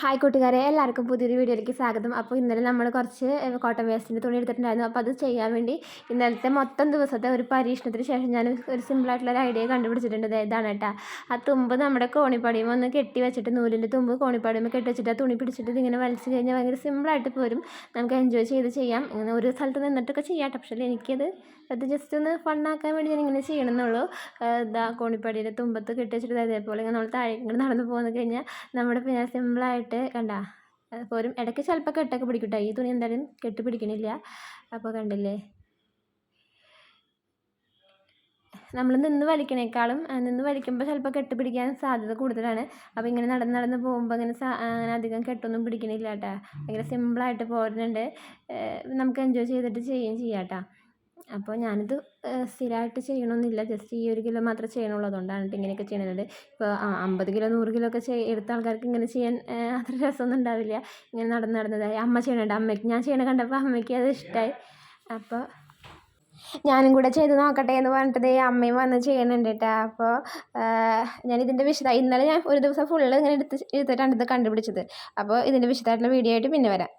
Hi കൂട്ടുകാരെ എല്ലാവർക്കും പുതിയൊരു വീഡിയോയിലേക്ക് സ്വാഗതം. അപ്പോൾ ഇന്നലെ നമ്മൾ കുറച്ച് കോട്ടൺ വേസ്റ്റിന്റെ തുണി എടുത്തിട്ടുണ്ടായിരുന്നു. അപ്പോൾ അത് ചെയ്യാൻ വേണ്ടി ഇന്നലത്തെ മൊത്തം ദിവസത്തെ ഒരു പരീക്ഷണത്തിന് ശേഷം ഞാൻ ഒരു സിമ്പിളായിട്ടുള്ള ഒരു ഐഡിയ കണ്ടുപിടിച്ചിട്ടുണ്ട്. ഇതാണ് കേട്ടോ. ആ തുമ്പ് നമ്മുടെ കോണിപ്പടിയും ഒന്ന് കെട്ടി വെച്ചിട്ട് നൂലിന്റെ തുമ്പ് കോണിപ്പടിയുമ്പോൾ കെട്ടി വെച്ചിട്ട് ആ തുണി പിടിച്ചിട്ട് ഇതിങ്ങനെ വലിച്ചു കഴിഞ്ഞാൽ ഭയങ്കര സിമ്പിളായിട്ട് പോരും. നമുക്ക് എൻജോയ് ചെയ്ത് ചെയ്യാം. ഇങ്ങനെ ഒരു സ്ഥലത്ത് നിന്നിട്ടൊക്കെ ചെയ്യാം. പക്ഷേ എനിക്കത് അത് ജസ്റ്റ് ഒന്ന് ഫണ്ണാക്കാൻ വേണ്ടി ഞാൻ ഇങ്ങനെ ചെയ്യണമെന്നുള്ളൂ. ഇതാ കോണിപ്പടിയുടെ തുമ്പത്ത് കെട്ടി വെച്ചിട്ട് അതേപോലെ ഇങ്ങനെ നമ്മൾ താഴെ ഇങ്ങനെ നടന്നു പോകുന്ന കഴിഞ്ഞാൽ നമ്മുടെ പിന്നെ സിമ്പിളായിട്ട് കണ്ട? പോരും. ഇടയ്ക്ക് ചിലപ്പോൾ കെട്ടൊക്കെ പിടിക്കട്ടോ കേട്ടോ ഈ തുണി എന്തായാലും കെട്ട് പിടിക്കണില്ല. അപ്പോൾ കണ്ടില്ലേ? നമ്മൾ നിന്ന് വലിക്കണേക്കാളും നിന്ന് വലിക്കുമ്പോൾ ചിലപ്പോൾ കെട്ട് പിടിക്കാൻ സാധ്യത കൂടുതലാണ്. അപ്പോൾ ഇങ്ങനെ നടന്ന് നടന്ന് പോകുമ്പോൾ അങ്ങനെ അങ്ങനെ അധികം കെട്ടൊന്നും പിടിക്കണില്ല കേട്ടോ ഭയങ്കര സിമ്പിളായിട്ട് പോരുന്നുണ്ട്. നമുക്ക് എൻജോയ് ചെയ്തിട്ട് ചെയ്യുകയും ചെയ്യാം കേട്ടോ അപ്പോൾ ഞാനിത് സ്ഥിരമായിട്ട് ചെയ്യണമെന്നില്ല ജസ്റ്റ് ഈ ഒരു കിലോ മാത്രമേ ചെയ്യണുള്ളൂ. അതുകൊണ്ടാണ് ഇങ്ങനെയൊക്കെ ചെയ്യുന്നത് ഇപ്പോൾ അമ്പത് കിലോ നൂറ് കിലോ ഒക്കെ ചെയ് എടുത്ത ആൾക്കാർക്ക് ഇങ്ങനെ ചെയ്യാൻ അത്ര രസമൊന്നും ഉണ്ടാവില്ല. ഇങ്ങനെ നടന്ന് നടന്നതായി. അമ്മ ചെയ്യണുണ്ട്. അമ്മയ്ക്ക് ഞാൻ ചെയ്യണ കണ്ടപ്പോൾ അമ്മയ്ക്ക് അത് ഇഷ്ടമായി അപ്പോൾ ഞാനും കൂടെ ചെയ്ത് നോക്കട്ടെ എന്ന് പറഞ്ഞിട്ട് ദേ അമ്മയും വന്ന് ചെയ്യുന്നുണ്ട് കേട്ടോ അപ്പോൾ ഞാനിതിന്റെ വിശദ ഇന്നലെ ഞാൻ ഒരു ദിവസം ഫുള്ള് ഇങ്ങനെ എടുത്ത് എടുത്തിട്ടാണ് ഇത് കണ്ടുപിടിച്ചത്. അപ്പോൾ ഇതിന്റെ വിശദമായിട്ടുള്ള വീഡിയോ ആയിട്ട് പിന്നെ വരാം.